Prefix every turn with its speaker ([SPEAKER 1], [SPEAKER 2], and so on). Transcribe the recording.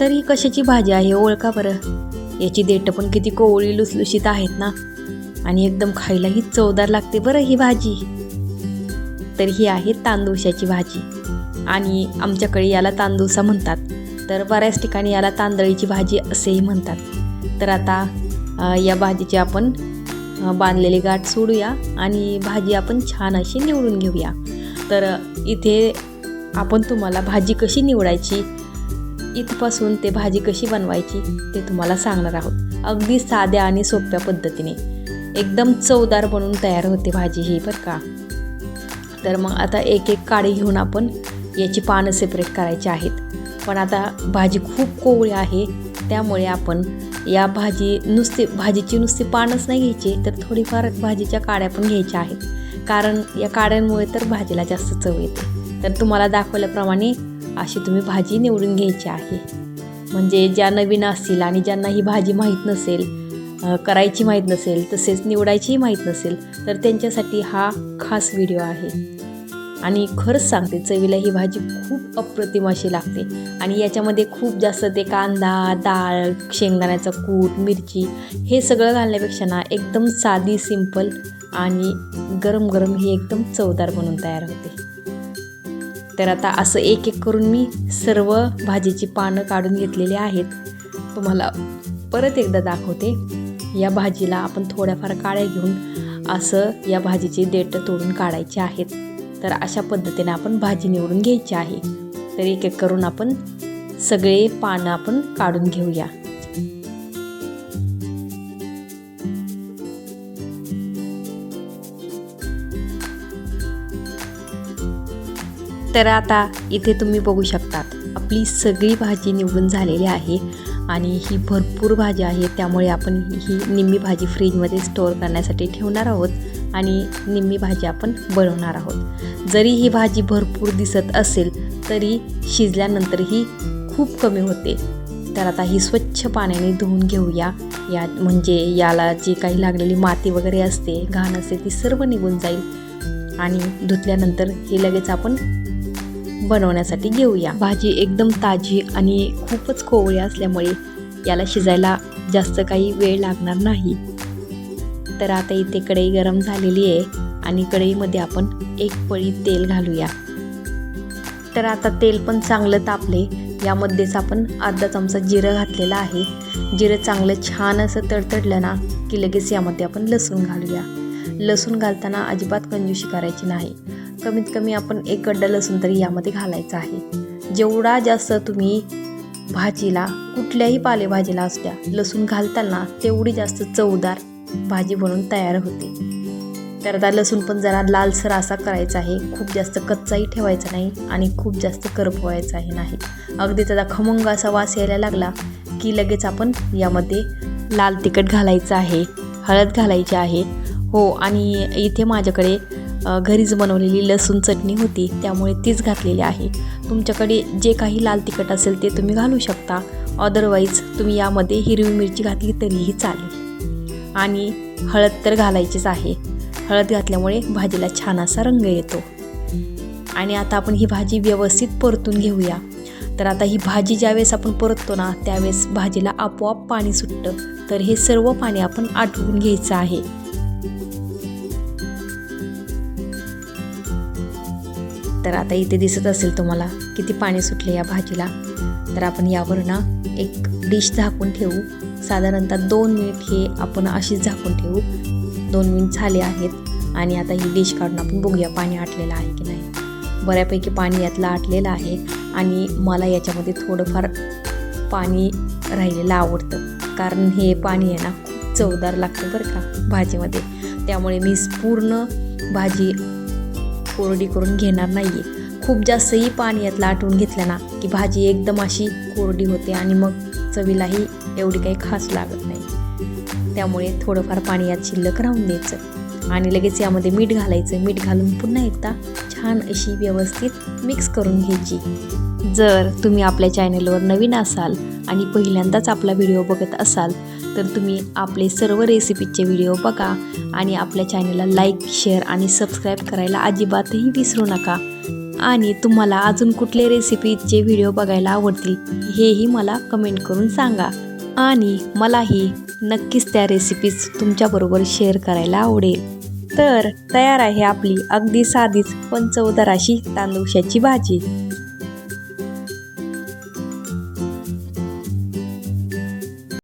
[SPEAKER 1] तर ही कशाची भाजी आहे ओळखा बरं. याची देठं पण किती कोवळी लुसलुशीत आहेत ना. आणि एकदम खायलाही चवदार लागते बरं ही भाजी. तर ही आहे तांदूशाची भाजी. आणि आमच्याकडे याला तांदूसा म्हणतात. तर बऱ्याच ठिकाणी याला तांदळीची भाजी असेही म्हणतात. तर आता या भाजीची आपण बांधलेली गाठ सोडूया आणि भाजी आपण छान अशी निवडून घेऊया. तर इथे आपण तुम्हाला भाजी कशी निवडायची इथपासून ते भाजी कशी बनवायची ते तुम्हाला सांगणार आहोत. अगदी साध्या आणि सोप्या पद्धतीने. एकदम चवदार बनून तयार होते भाजी ही बरं का? तर मग आता एक एक काडी घेऊन आपण याची पानं सेपरेट करायची आहेत. पण आता भाजी खूप कोवळी आहे त्यामुळे आपण या भाजी नुसती भाजीची नुसती पानच नाही घ्यायची तर थोडीफार भाजीच्या काड्या पण घ्यायच्या आहेत. कारण या काड्यांमुळे तर भाजीला जास्त चव येते. तर तुम्हाला दाखवल्याप्रमाणे अशी तुम्ही भाजी निवडून घ्यायची आहे. म्हणजे ज्या नवीन असतील आणि ज्यांना ही भाजी माहीत नसेल करायची माहीत नसेल तसेच निवडायचीही माहीत नसेल तर त्यांच्यासाठी हा खास व्हिडिओ आहे. आणि खरंच सांगते चवीला ही भाजी खूप अप्रतिम अशी लागते. आणि याच्यामध्ये खूप जास्त ते कांदा डाळ शेंगदाण्याचं कूट मिरची हे सगळं घालण्यापेक्षा ना एकदम साधी सिंपल आणि गरम गरम ही एकदम चवदार बनून तयार होते. तर आता असं एक एक करून मी सर्व भाजीची पानं काढून घेतलेली आहेत. तुम्हाला परत एकदा दाखवते. या भाजीला आपण थोड्याफार काळ्या घेऊन असं या भाजीची देठं तोडून काढायची आहेत. तर अशा पद्धतीने आपण भाजी निवडून घ्यायची आहे. तर एक एक करून आपण सगळे पानं आपण काढून घेऊया. तर आता इथे तुम्ही बघू शकतात आपली सगळी भाजी निवडून झालेली आहे आणि ही भरपूर भाजी आहे त्यामुळे आपण ही निम्मी भाजी फ्रीजमध्ये स्टोअर करण्यासाठी ठेवणार आहोत आणि निम्मी भाजी आपण बनवणार आहोत. जरी ही भाजी भरपूर दिसत असेल तरी शिजल्यानंतर ही खूप कमी होते. तर आता ही स्वच्छ पाण्याने धुवून घेऊया. या म्हणजे याला जी काही लागलेली माती वगैरे असते घाण असते ती सर्व निघून जाईल. आणि धुतल्यानंतर हे लगेच आपण बनवण्यासाठी घेऊया. भाजी एकदम ताजी आणि खूपच कोवळी असल्यामुळे याला शिजायला जास्त काही वेळ लागणार नाही. तर आता इथे कढई गरम झालेली आहे आणि कढईमध्ये आपण एक पळी तेल घालूया. तर आता तेल पण चांगलं तापले. यामध्येच आपण अर्धा चमचा जिरं घातलेलं आहे. जिरं चांगलं छान असं तडतडलं ना की लगेच यामध्ये आपण लसूण घालूया. लसूण घालताना अजिबात कंजूशी करायची नाही. कमीत कमी आपण एक गड्डा लसूण तरी यामध्ये घालायचा आहे. जेवढा जास्त तुम्ही भाजीला कुठल्याही पालेभाजीला असू द्या लसूण घालताना तेवढी जास्त चवदार भाजी बनून तयार होते. तर आता लसूण पण जरा लालसर असा करायचा आहे. खूप जास्त कच्चाही ठेवायचा नाही आणि खूप जास्त करपवायचाही नाही. अगदी त्याचा खमंग असा वास यायला लागला की लगेच आपण यामध्ये लाल तिखट घालायचं आहे हळद घालायची आहे. हो आणि इथे माझ्याकडे घरीच बनवलेली लसूण चटणी होती त्यामुळे तीच घातलेली आहे. तुमच्याकडे जे काही लाल तिखट असेल ते तुम्ही घालू शकता. अदरवाईज तुम्ही यामध्ये हिरवी मिरची घातली तरीही चालेल. आणि हळद तर घालायचीच आहे. हळद घातल्यामुळे भाजीला छान असा रंग येतो. आणि आता आपण ही भाजी व्यवस्थित परतून घेऊया. तर आता ही भाजी ज्यावेळेस आपण परततो ना त्यावेळेस भाजीला आपोआप पाणी सुटतं. तर हे सर्व पाणी आपण आटवून घ्यायचं आहे. तर आता इथे दिसत असेल तुम्हाला किती पाणी सुटले या भाजीला. तर आपण यावर ना एक डिश झाकून ठेवू. साधारणतः दोन मिनिट हे आपण अशीच झाकून ठेवू. दोन मिनिट झाले आहेत आणि आता ही डिश काढून आपण बघूया पाणी आटलेलं आहे की नाही. बऱ्यापैकी पाणी यातलं आटलेलं आहे आणि मला याच्यामध्ये थोडंफार पाणी राहिलेलं आवडतं. कारण हे पाणी आहे ना खूप चवदार लागतं बरं का भाजीमध्ये. त्यामुळे मी पूर्ण भाजी कोरडी करून घेणार नाही आहे खूप जास्तही पाणी यातलं आटवून घेतलं ना की भाजी एकदम अशी कोरडी होते आणि मग चवीलाही एवढी काही खास लागत नाही. त्यामुळे थोडंफार पाणी यात शिल्लक राहून द्यायचं आणि लगेच यामध्ये मीठ घालायचं. मीठ घालून पुन्हा एकदा छान अशी व्यवस्थित मिक्स करून घ्यायची. जर तुम्ही आपल्या चॅनलवर नवीन असाल आणि पहिल्यांदाच आपला व्हिडिओ बघत असाल तर तुम्ही आपले सर्व रेसिपीचे व्हिडिओ बघा आणि आपल्या चॅनलला लाईक शेअर आणि सबस्क्राईब करायला अजिबातही विसरू नका. आणि तुम्हाला अजून कुठले रेसिपीचे व्हिडिओ बघायला आवडतील हेही मला कमेंट करून सांगा. आणि मलाही नक्कीच त्या रेसिपीज तुमच्याबरोबर शेअर करायला आवडेल. तर तयार आहे आपली अगदी साधीच पण चवदार अशी तांदूळशाची भाजी.